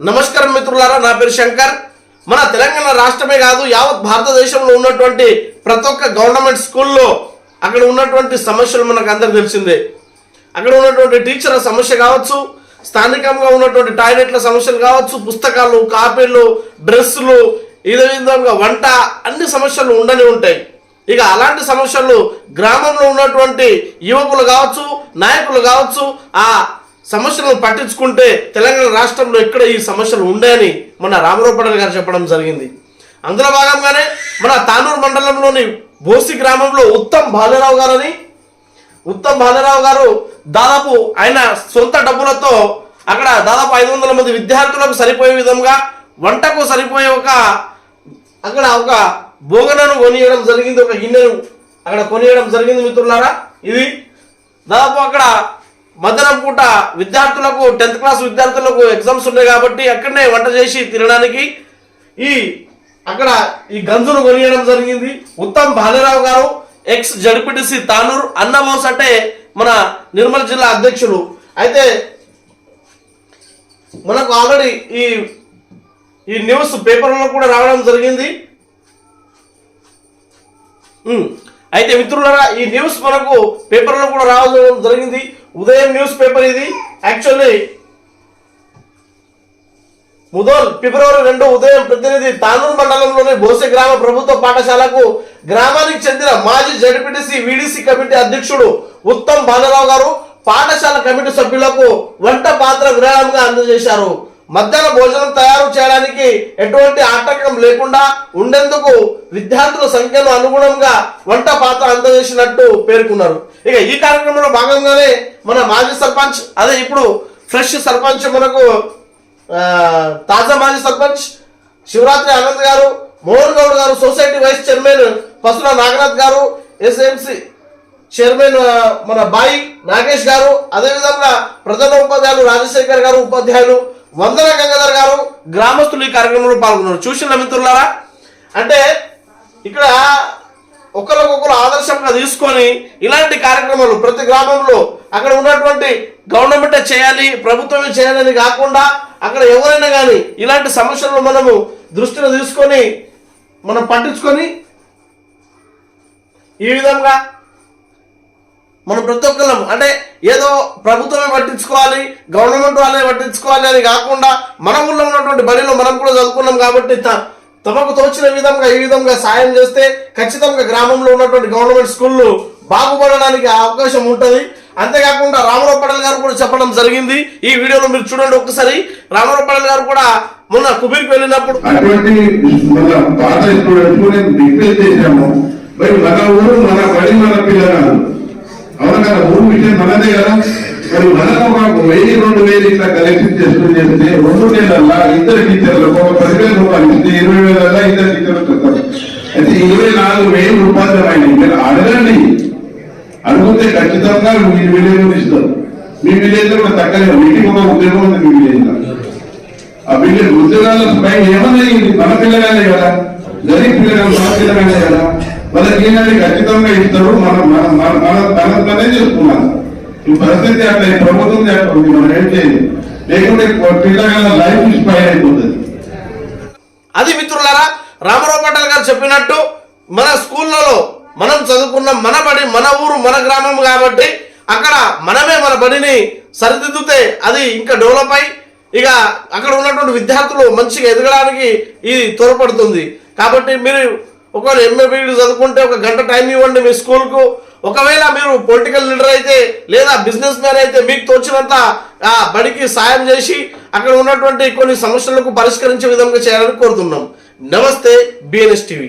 నమస్కారం మిత్రులారా నా పేరు శంకర్. మన తెలంగాణ రాష్ట్రమే కాదు యావత్ భారతదేశంలో ఉన్నటువంటి ప్రతి ఒక్క గవర్నమెంట్ స్కూల్లో అక్కడ ఉన్నటువంటి సమస్యలు మనకు అందరికి తెలిసిందే. అక్కడ ఉన్నటువంటి టీచర్ల సమస్య కావచ్చు స్థానికంగా ఉన్నటువంటి టాయిలెట్ల సమస్యలు కావచ్చు పుస్తకాలు కాపీలు డ్రెస్సులు ఇదే విధంగా వంట అన్ని సమస్యలు ఉండని ఉంటాయి. ఇక అలాంటి సమస్యలు గ్రామంలో ఉన్నటువంటి యువకులు కావచ్చు నాయకులు కావచ్చు ఆ సమస్యలను పట్టించుకుంటే తెలంగాణ రాష్ట్రంలో ఎక్కడ ఈ సమస్యలు ఉండాయని మన రామరావు పటేల్ గారు చెప్పడం జరిగింది. అందులో భాగంగానే మన తానూరు మండలంలోని బోసి గ్రామంలో ఉత్తమ్ బాలరావు గారని ఉత్తమ్ బాలరావు గారు దాదాపు ఆయన సొంత డబ్బులతో అక్కడ దాదాపు ఐదు వందల మంది విద్యార్థులకు సరిపోయే విధంగా వంటకు సరిపోయే ఒక అక్కడ ఒక బోగనను కొనియడం జరిగింది ఒక గిన్నెను అక్కడ కొనియడం జరిగింది మిత్రులారా. ఇది దాదాపు అక్కడ మధ్యాహ్నం పూట విద్యార్థులకు టెన్త్ క్లాస్ విద్యార్థులకు ఎగ్జామ్స్ ఉన్నాయి కాబట్టి అక్కడనే వంట చేసి తినడానికి ఈ అక్కడ ఈ గంజును కొనియడం జరిగింది. ఉత్తమ్ బాలరావు గారు ఎక్స్ జడ్పీటీసీ తానూర్ అన్నబోస్ అంటే మన నిర్మల్ జిల్లా అధ్యక్షులు. అయితే మనకు ఆల్రెడీ ఈ ఈ న్యూస్ పేపర్లో కూడా రావడం జరిగింది. అయితే మిత్రులరా ఈ న్యూస్ మనకు పేపర్లో కూడా రావడం జరిగింది. ఉదయం న్యూస్ పేపర్ ఇది. యాక్చువల్లీ ముదోల్ ఫిబ్రవరి రెండు ఉదయం ప్రతినిధి తానూరు మండలంలోని బోసె గ్రామ ప్రభుత్వ పాఠశాలకు గ్రామానికి చెందిన మాజీ జడ్పీటీసీ వీడీసీ కమిటీ అధ్యక్షుడు ఉత్తమ్ బాలరావు గారు పాఠశాల కమిటీ సభ్యులకు వంట పాత్ర విరాళంగా అందజేశారు. మధ్యాహ్న భోజనం తయారు చేయడానికి ఎటువంటి ఆటంకం లేకుండా ఉండేందుకు విద్యార్థుల సంఖ్యను అనుగుణంగా వంట పాత్ర అందజేసినట్టు పేర్కొన్నారు. ఇక ఈ కార్యక్రమంలో భాగంగానే మన మాజీ సర్పంచ్ అదే ఇప్పుడు ఫ్రెష్ సర్పంచ్ మనకు తాజా మాజీ సర్పంచ్ శివరాత్రి ఆనంద్ గారు మోహన్ గౌడ్ గారు society vice chairman Pasula Naganath గారు ఎస్ఎంసి చైర్మన్ మన బాయి నాగేష్ గారు అదేవిధంగా ప్రధాన ఉపాధ్యాయులు రాజశేఖర్ గారు ఉపాధ్యాయులు వందన గంగాధర్ గారు గ్రామస్తులు ఈ కార్యక్రమంలో పాల్గొన్నారు. చూసిన మిత్రులారా? అంటే ఇక్కడ ఒకరికొకరు ఆదర్శంగా తీసుకొని ఇలాంటి కార్యక్రమాలు ప్రతి గ్రామంలో అక్కడ ఉన్నటువంటి గవర్నమెంట్ చేయాలి ప్రభుత్వమే చేయాలని కాకుండా అక్కడ ఎవరైనా కానీ ఇలాంటి సమస్యలను మనము దృష్టిలో తీసుకొని మనం పట్టించుకొని ఈ విధంగా మనం ప్రతి ఒక్కళ్ళం అంటే ఏదో ప్రభుత్వమే పట్టించుకోవాలి గవర్నమెంట్ వాళ్ళే పట్టించుకోవాలి అని కాకుండా మన ఊళ్ళో ఉన్నటువంటి బడిలో మనం కూడా చదువుకున్నాం కాబట్టి తమకు తోచిన విధంగా ఈ విధంగా సాయం చేస్తే ఖచ్చితంగా గ్రామంలో ఉన్నటువంటి గవర్నమెంట్ స్కూళ్ళు బాగుపడడానికి అవకాశం ఉంటుంది. అంతేకాకుండా రామరావు పటేల్ గారు కూడా చెప్పడం జరిగింది. ఈ వీడియోలో మీరు చూడండి ఒక్కసారి. రామరావు పటేల్ గారు కూడా మొన్న కుబీర్కి వెళ్ళినప్పుడు అటువంటి మన పాత స్టూడెంట్స్ రిక్వెస్ట్ చేశాము. మరి మన ఊరు మన బడి మన పిల్లగాడు అవును కదా ఊరు విషయం మనదే కదా మరి మనకు ఒక వెయ్యి రెండు వేలు ఇట్లా కలెక్షన్ చేసుకుని చేస్తే రెండు నెలల్లో ఇద్దరు టీచర్లకు ఒక పదివేల రూపాయలు ఇస్తే ఇరవై వేలల్లో ఇద్దరు టీచర్లు చెప్తారు. అయితే ఇరవై నాలుగు వేలు రూపాయలు అయినాయి మీరు అడగండి. అడిగితే ఖచ్చితంగా మీ విలేజ్ ఇస్తారు. మీ విలేజ్లో కూడా తగ్గలేదు. మీకు ఒక ఉద్యోగం ఉంది మీ విలేజ్లో. ఆ విలేజ్ ఉద్యోగాల పైన ఏమన్నా మన పిల్లగానే కదా. గరీబ్ పిల్లగాలు మన పిల్లగానే కదా. వాళ్ళకి ఏంటంటే ఖచ్చితంగా ఇస్తారు. మనం మనం మన మన తన తనే చేసుకున్నాం ఈ పరిస్థితి అట్లా ఈ ప్రభుత్వం అట్లా మనం ఏం చేయాలి? లేకుంటే పిల్లగా లైఫ్ ఇన్స్పైర్ అయిపోతుంది. అది మిత్రులారా రామారావు పటేల్ గారు చెప్పినట్టు మన స్కూళ్ళలో మనం చదువుకున్న మన బడి మన ఊరు మన గ్రామం కాబట్టి అక్కడ మనమే మన బడిని సరిదిద్దుతే అది ఇంకా డెవలప్ అయి ఇక అక్కడ ఉన్నటువంటి విద్యార్థులు మంచిగా ఎదగడానికి ఇది తోడ్పడుతుంది. కాబట్టి మీరు ఒకవేళ ఎంఏ చదువుకుంటే ఒక గంట టైం ఇవ్వండి మీ స్కూల్కు ఒకవేళ మీరు పొలిటికల్ లీడర్ అయితే లేదా బిజినెస్ మ్యాన్ అయితే మీకు తోచినంత ఆ బడికి సాయం చేసి అక్కడ ఉన్నటువంటి కొన్ని సమస్యలకు పరిష్కరించే విధంగా చేయాలని కోరుతున్నాం. నమస్తే బిఎన్ఎస్ టీవీ